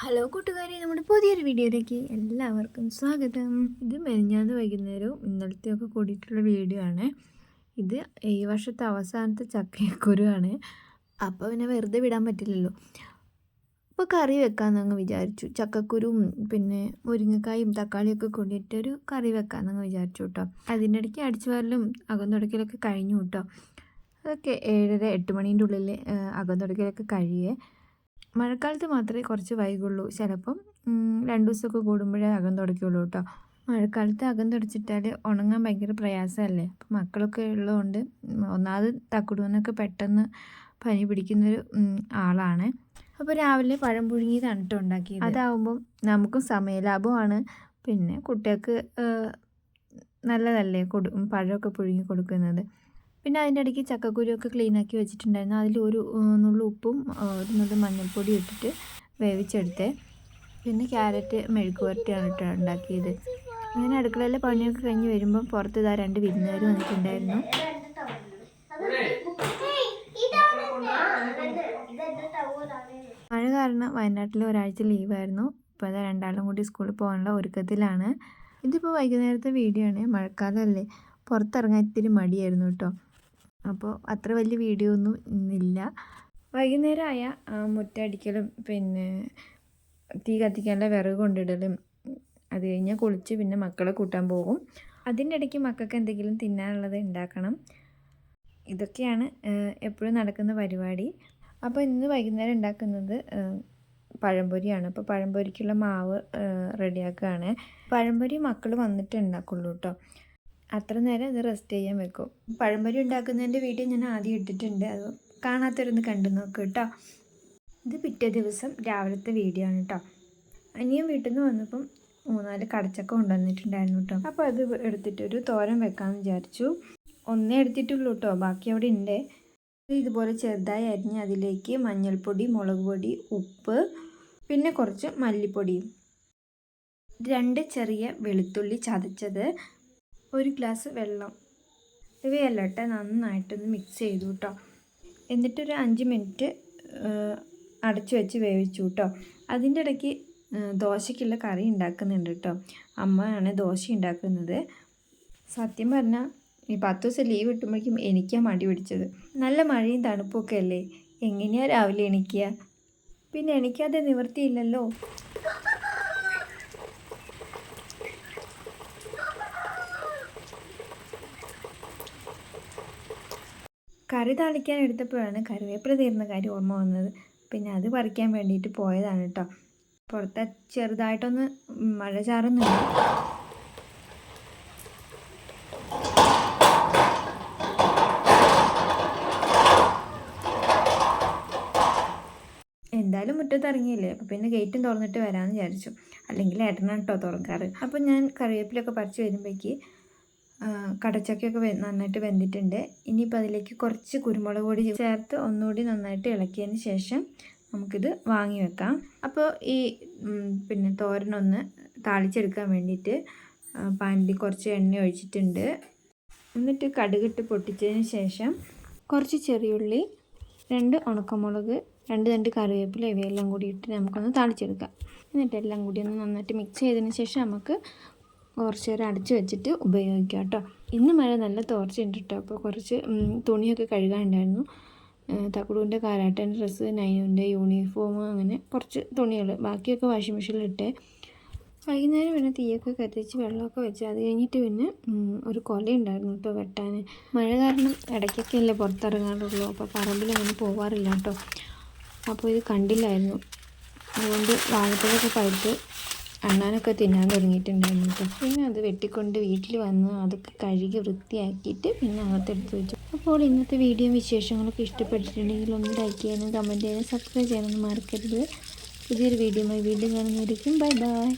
Hello കൂട്ടുകാരെ നമ്മുടെ പുതിയൊരു വീഡിയോയിലേക്ക് എല്ലാവർക്കും സ്വാഗതം. ഇത് മെനിഞ്ഞാന്ന് വൈകുന്നേരവും ഇന്നലത്തെയൊക്കെ കൂടിയിട്ടുള്ള വീഡിയോ ആണ്. ഇത് ഈ വർഷത്തെ അവസാനത്തെ ചക്കയക്കുരുവാണ് അപ്പോൾ പിന്നെ വെറുതെ വിടാൻ പറ്റില്ലല്ലോ. അപ്പോൾ കറി വെക്കാമെന്നങ്ങ് വിചാരിച്ചു. ചക്കക്കുരും പിന്നെ മുരിങ്ങക്കായും തക്കാളിയൊക്കെ കൂടിയിട്ടൊരു കറി വെക്കാമെന്നങ്ങ് വിചാരിച്ചു കേട്ടോ അതിന്റെ ഇടയ്ക്ക് അടിച്ചു വരലും അകം തുടക്കലൊക്കെ കഴിഞ്ഞു കേട്ടോ അതൊക്കെ ഏഴര എട്ട് മണീന്റെ ഉള്ളിൽ അകം തുടക്കലൊക്കെ കഴിയേ. മഴക്കാലത്ത് മാത്രമേ കുറച്ച് വൈകുള്ളൂ. ചിലപ്പം രണ്ട് ദിവസമൊക്കെ കൂടുമ്പോഴേ അകം തുടയ്ക്കുള്ളൂ കേട്ടോ മഴക്കാലത്ത് അകം തുടച്ചിട്ടാൽ ഉണങ്ങാൻ ഭയങ്കര പ്രയാസമല്ലേ? അപ്പം മക്കളൊക്കെ ഉള്ളതുകൊണ്ട് ഒന്നാമത് തക്കുടുവെന്നൊക്കെ പെട്ടെന്ന് പനി പിടിക്കുന്നൊരു ആളാണ്. അപ്പോൾ രാവിലെ പഴം പുഴുങ്ങിയതാണ് കേട്ടോ ഉണ്ടാക്കിയത്. അതാവുമ്പം നമുക്കും സമയലാഭമാണ്. പിന്നെ കുട്ടികൾക്ക് നല്ലതല്ലേ? കൊടു പഴമൊക്കെ പുഴുങ്ങി കൊടുക്കുന്നത്. പിന്നെ അതിന്റെ ഇടയ്ക്ക് ചക്കക്കുരുവൊക്കെ ക്ലീനാക്കി വെച്ചിട്ടുണ്ടായിരുന്നു. അതിൽ ഒരു നുള്ളു ഉപ്പും ഒരു നുള്ളു മഞ്ഞൾപ്പൊടി ഇട്ടിട്ട് വേവിച്ചെടുത്ത്. പിന്നെ ക്യാരറ്റ് മെഴുക്ക് പുരട്ടിയാണ് ഇട്ട് ഉണ്ടാക്കിയത്. അങ്ങനെ അടുക്കളയിലെ പണിയൊക്കെ കഴിഞ്ഞ് വരുമ്പോൾ പുറത്ത് ഇതാ രണ്ട് വിരുന്നുകാർ വന്നിട്ടുണ്ടായിരുന്നു. മഴ കാരണം വയനാട്ടിൽ ഒരാഴ്ച ലീവായിരുന്നു. ഇപ്പോൾ അതാ രണ്ടാളും കൂടി സ്കൂളിൽ പോകാനുള്ള ഒരുക്കത്തിലാണ്. ഇതിപ്പോൾ വൈകുന്നേരത്തെ വീഡിയോ ആണ്. മഴക്കാലമല്ലേ. പുറത്തിറങ്ങാൻ ഇത്തിരി മടിയായിരുന്നു കേട്ടോ. അപ്പോൾ അത്ര വലിയ വീഡിയോ ഒന്നും ഇന്നില്ല. വൈകുന്നേരമായ മുറ്റടിക്കലും പിന്നെ തീ കത്തിക്കാനുള്ള വിറക് കൊണ്ടിടലും അത് കഴിഞ്ഞാൽ കുളിച്ച് പിന്നെ മക്കളെ കൂട്ടാൻ പോകും. അതിന്റെ ഇടയ്ക്ക് മക്കൾക്ക് എന്തെങ്കിലും തിന്നാനുള്ളത് ഉണ്ടാക്കണം. ഇതൊക്കെയാണ് എപ്പോഴും നടക്കുന്ന പരിപാടി. അപ്പോൾ ഇന്ന് വൈകുന്നേരം ഉണ്ടാക്കുന്നത് പഴംപൊരിയാണ്. അപ്പോൾ പഴംപൊരിക്കുള്ള മാവ് റെഡിയാക്കുകയാണ്. പഴംപൊരി മക്കൾ വന്നിട്ട് ഉണ്ടാക്കുള്ളൂ കേട്ടോ. അത്ര നേരം ഇത് റെസ്റ്റ് ചെയ്യാൻ വെക്കും. പഴംപൊരി ഉണ്ടാക്കുന്നതിന്റെ വീഡിയോ ഞാൻ ആദ്യം ഇട്ടിട്ടുണ്ട്. അത് കാണാത്തവരൊന്ന് കണ്ടു നോക്കുക കേട്ടോ ഇത് പിറ്റേ ദിവസം രാവിലത്തെ വീഡിയോ ആണ് കേട്ടോ അനിയും വീട്ടിൽ നിന്ന് വന്നപ്പം മൂന്നാൽ കടച്ചക്ക കൊണ്ടുവന്നിട്ടുണ്ടായിരുന്നു കേട്ടോ അപ്പോൾ അത് എടുത്തിട്ടൊരു തോരൻ വെക്കാമെന്ന് വിചാരിച്ചു. ഒന്നേ എടുത്തിട്ടുള്ളൂ കേട്ടോ ബാക്കി അവിടെ ഉണ്ട് ഇതുപോലെ ചെറുതായി അരിഞ്ഞ് അതിലേക്ക് മഞ്ഞൾപ്പൊടി മുളക് പൊടി ഉപ്പ് പിന്നെ കുറച്ച് മല്ലിപ്പൊടിയും. രണ്ട് ചെറിയ വെളുത്തുള്ളി ചതച്ചത് ഒരു ഗ്ലാസ് വെള്ളം. ഇവയെല്ലാം ഇട്ട് നന്നായിട്ടൊന്ന് മിക്സ് ചെയ്തു കേട്ടോ എന്നിട്ടൊരു അഞ്ച് മിനിറ്റ് അടച്ചു വെച്ച് വേവിച്ചു കേട്ടോ അതിന്റെ ഇടയ്ക്ക് ദോശയ്ക്കുള്ള കറി ഉണ്ടാക്കുന്നുണ്ട് കേട്ടോ അമ്മയാണ് ദോശ ഉണ്ടാക്കുന്നത് സത്യം പറഞ്ഞാൽ ഈ പത്ത് ദിവസം ലീവ് കിട്ടുമ്പോഴേക്കും എനിക്കാ മടി പിടിച്ചത്. നല്ല മഴയും തണുപ്പൊക്കെ അല്ലേ? എങ്ങനെയാണ് രാവിലെ എണീക്കുക പിന്നെ എണീക്കാതെ നിവർത്തിയില്ലല്ലോ കറി താളിക്കാൻ എടുത്തപ്പോഴാണ് കറിവേപ്പില തീർന്ന കാര്യം ഓർമ്മ വന്നത്. പിന്നെ അത് പറിക്കാൻ വേണ്ടിയിട്ട് പോയതാണ് കേട്ടോ. പുറത്ത് ചെറുതായിട്ടൊന്ന് മഴ ചാറുന്നുണ്ട്. എന്തായാലും മുറ്റത്ത് ഇറങ്ങിയില്ലേ? അപ്പോൾ പിന്നെ ഗേറ്റും തുറന്നിട്ട് വരാമെന്ന് വിചാരിച്ചു. അല്ലെങ്കിൽ ഏട്ടനാണ് കേട്ടോ തുറക്കാറ്. അപ്പോൾ ഞാൻ കറിവേപ്പിലൊക്കെ പറിച്ച് വരുമ്പോഴേക്ക് കടച്ചക്കയൊക്കെ നന്നായിട്ട് വെന്തിട്ടുണ്ട്. ഇനിയിപ്പോൾ അതിലേക്ക് കുറച്ച് കുരുമുളക് പൊടി ചേർത്ത് ഒന്നുകൂടി നന്നായിട്ട് ഇളക്കിയതിന് ശേഷം നമുക്കിത് വാങ്ങി വെക്കാം. അപ്പോൾ ഈ പിന്നെ തോരനൊന്ന് താളിച്ചെടുക്കാൻ വേണ്ടിയിട്ട് പാനിൽ കുറച്ച് എണ്ണ ഒഴിച്ചിട്ടുണ്ട്. എന്നിട്ട് കടുകിട്ട് പൊട്ടിച്ചതിന് ശേഷം കുറച്ച് ചെറിയുള്ളി രണ്ട് ഉണക്കമുളക് രണ്ട് രണ്ട് കറിവേപ്പില ഇവയെല്ലാം കൂടി ഇട്ട് നമുക്കൊന്ന് താളിച്ചെടുക്കാം. എന്നിട്ട് എല്ലാം കൂടി ഒന്ന് നന്നായിട്ട് മിക്സ് ചെയ്തതിന് ശേഷം നമുക്ക് കുറച്ച് നേരം അടച്ചു വെച്ചിട്ട് ഉപയോഗിക്കാം കേട്ടോ. ഇന്ന് മഴ നല്ല തോർച്ചയുണ്ട് കേട്ടോ. അപ്പോൾ കുറച്ച് തുണിയൊക്കെ കഴുകാനുണ്ടായിരുന്നു. തക്കുടുവിന്റെ കാലാട്ടൻ ഡ്രസ്സ് നൈനുന്റെ യൂണിഫോം അങ്ങനെ കുറച്ച് തുണികൾ ബാക്കിയൊക്കെ വാഷിംഗ് മെഷീനിലിട്ട് വൈകുന്നേരം പിന്നെ തീയൊക്കെ കത്തിച്ച് വെള്ളമൊക്കെ വെച്ച് അത് കഴിഞ്ഞിട്ട് പിന്നെ ഒരു കൊലയുണ്ടായിരുന്നു കേട്ടോ വെട്ടാൻ മഴ കാരണം ഇടയ്ക്കൊക്കെ അല്ലേ പുറത്തിറങ്ങാറുള്ളൂ. അപ്പോൾ പറമ്പിൽ അങ്ങനെ പോവാറില്ല കേട്ടോ. അപ്പോൾ ഇത് കണ്ടില്ലായിരുന്നു. അതുകൊണ്ട് വാഴപ്പഴമൊക്കെ പഴുത്ത് അണ്ണാനൊക്കെ തിന്നാൻ തുടങ്ങിയിട്ടുണ്ടായിരുന്നു കേട്ടോ. പിന്നെ അത് വെട്ടിക്കൊണ്ട് വീട്ടിൽ വന്ന് അതൊക്കെ കഴുകി വൃത്തിയാക്കിയിട്ട് പിന്നെ അകത്തെടുത്ത് വെച്ചു. അപ്പോൾ ഇന്നത്തെ വീഡിയോ വിശേഷങ്ങളൊക്കെ ഇഷ്ടപ്പെട്ടിട്ടുണ്ടെങ്കിൽ ഒന്ന് ലൈക്ക് ചെയ്യാനും കമന്റ് ചെയ്യാനും സബ്സ്ക്രൈബ് ചെയ്യാനൊന്നും മറക്കരുത്. പുതിയൊരു വീഡിയോയുമായി വീണ്ടും കാണുന്നതായിരിക്കും ബൈ ബൈ